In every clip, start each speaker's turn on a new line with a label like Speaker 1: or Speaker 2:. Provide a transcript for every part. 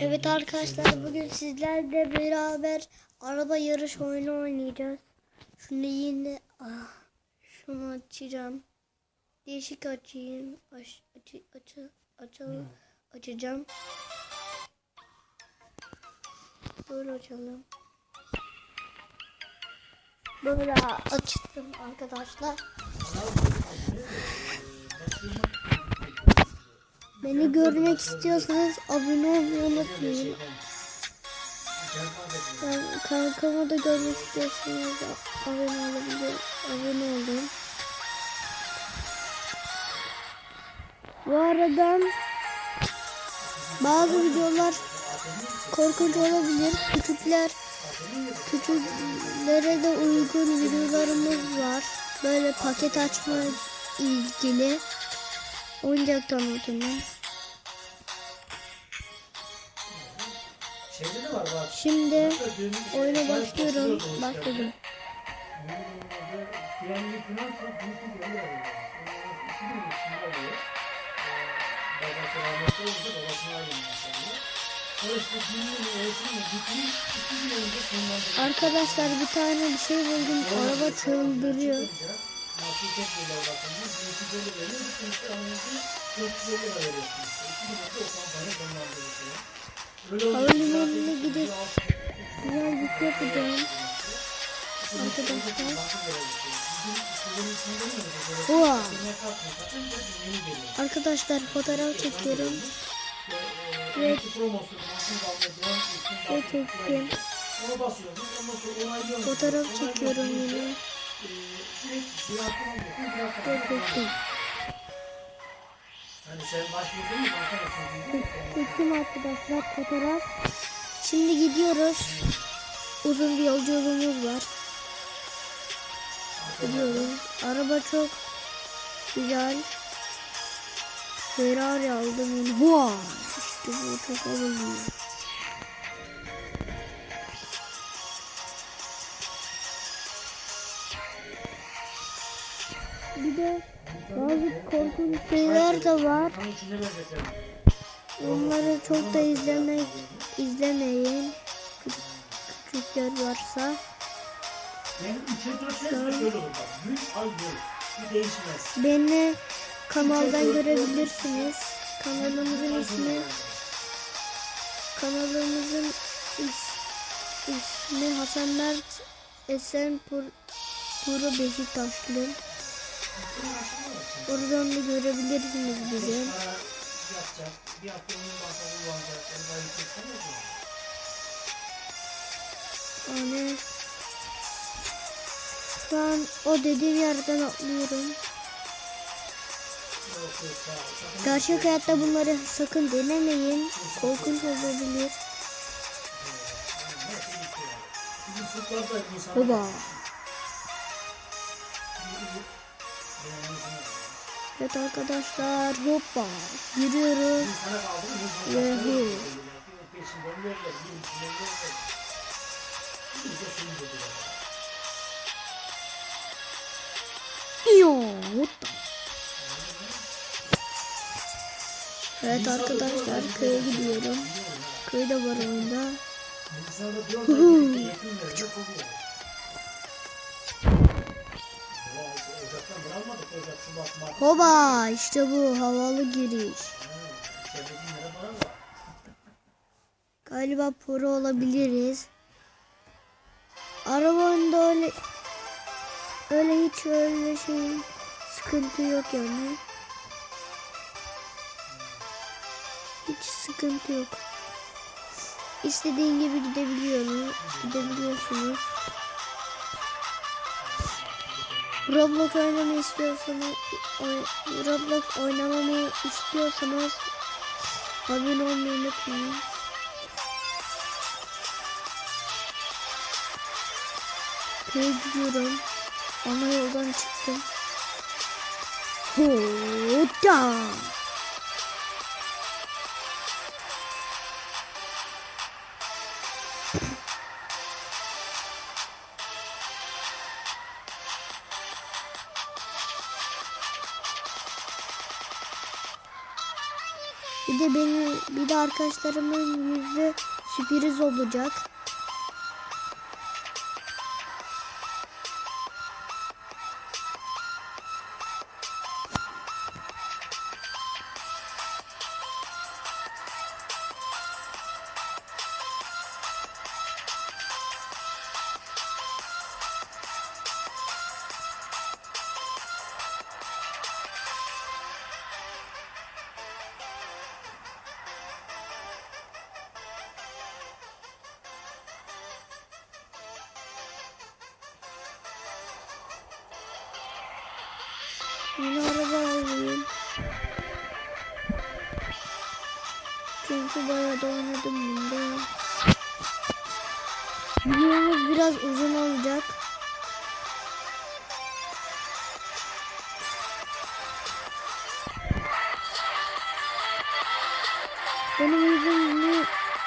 Speaker 1: Evet arkadaşlar bugün sizlerle beraber araba yarış oyunu oynayacağız. Şunu yine ah, şunu açacağım. Değişik açayım. Aç, aç, aç, açalım. Açacağım. Böyle açalım. Böyle açtım arkadaşlar. Beni görmek istiyorsanız abone olmayı unutmayın. Ben kankama da görmek istiyorsanız abone olabilir. Abone olun. Bu arada bazı videolar korkunç olabilir. Küçükler küçüklere de uygun videolarımız var. Böyle paket açma ilgili oyuncak tanıtımı. Şimdi oyuna başlıyorum. Başladım. Arkadaşlar bir tane bir şey buldum. Araba çıldırıyor. Havalimanına gidip güzel bir şey yapacağım. Arkadaşlar. Oha. Arkadaşlar fotoğraf çekiyorum. Ve, ve çektim. Fotoğraf çekiyorum yine. Ve çektim.
Speaker 2: Hani.
Speaker 1: Çektim arkadaşlar fotoğraf. Şimdi gidiyoruz. Uzun bir yolculuğumuz var. Gidiyoruz. Araba çok güzel. Ferrari aldım. Hua! İşte bu çok havalı. Bir de bazı korkunç şeyler de var. Onları çok da izlemek izlemeyin. Küç- Küçükler varsa. Beni kanaldan görebilirsiniz. Kanalımızın ismi kanalımızın is, ismi Hasan Mert Esenpur Puru Beşiktaşlı. Oradan da görebilirsiniz bizi. Yani şu an o dediğim yerden atlıyorum. Gerçek hayatta bunları sakın denemeyin. Korkunç olabilir. Baba.
Speaker 2: İçinden verler. Bir de şunu dediler.
Speaker 1: İyo, hoppa. Evet arkadaşlar köye gidiyorum. Köy de var oyunda.
Speaker 2: Bilgisayarda
Speaker 1: Hoba işte bu havalı giriş. Galiba pro olabiliriz. Arabanın öyle öyle hiç öyle şey sıkıntı yok yani. Hiç sıkıntı yok. İstediğin gibi gidebiliyorsunuz. Gidebiliyorsunuz. Roblox oynamayı istiyorsanız oy- Roblox oynamamı istiyorsanız abone olmayı unutmayın. Köye gidiyorum. Ana yoldan çıktım. Hoda. Bir de benim bir de arkadaşlarımın yüzü sürpriz olacak. Çünkü bayağı da oynadım bunda. Videomuz biraz uzun olacak. Benim yüzümü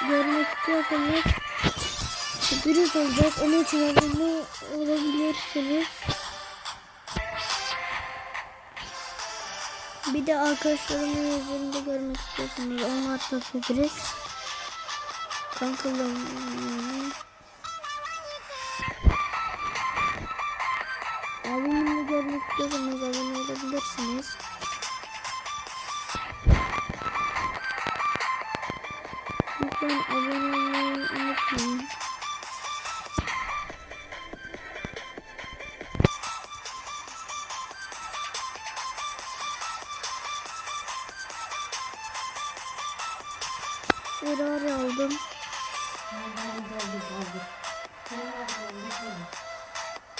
Speaker 1: görmek istiyorsanız sürpriz olacak. Onun için abone olabilirsiniz. Bir de arkadaşlarımın yüzünü de görmek istiyorsanız onlar da sürpriz. Kankalarım yani. Abimin de görmek istiyorsanız abone olabilirsiniz. Lütfen abone olmayı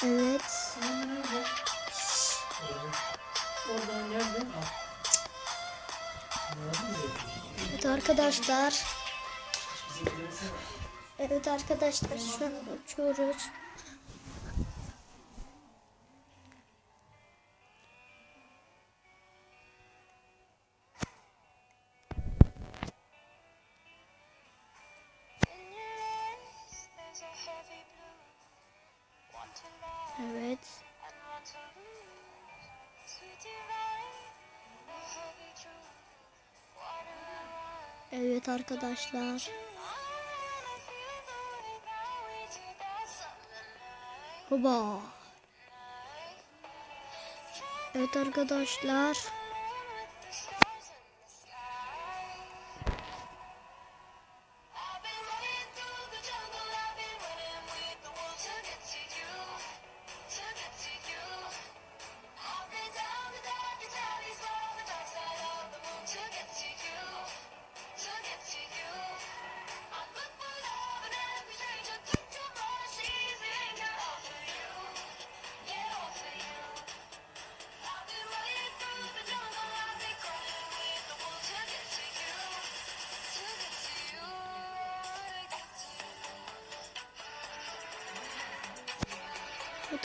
Speaker 1: Evet.
Speaker 2: Evet
Speaker 1: arkadaşlar. Evet arkadaşlar şu an uçuyoruz.
Speaker 3: That summer night.
Speaker 1: Hoba. Evet arkadaşlar.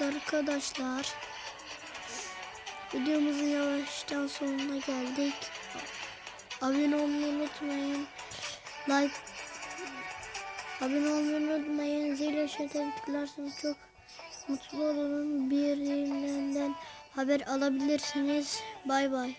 Speaker 1: Evet arkadaşlar. Videomuzun yavaştan sonuna geldik. Abone olmayı unutmayın. Like Abone olmayı unutmayın. Zil ışığına tıklarsanız çok mutlu olurum. Bir yerinden haber alabilirsiniz. Bay bay.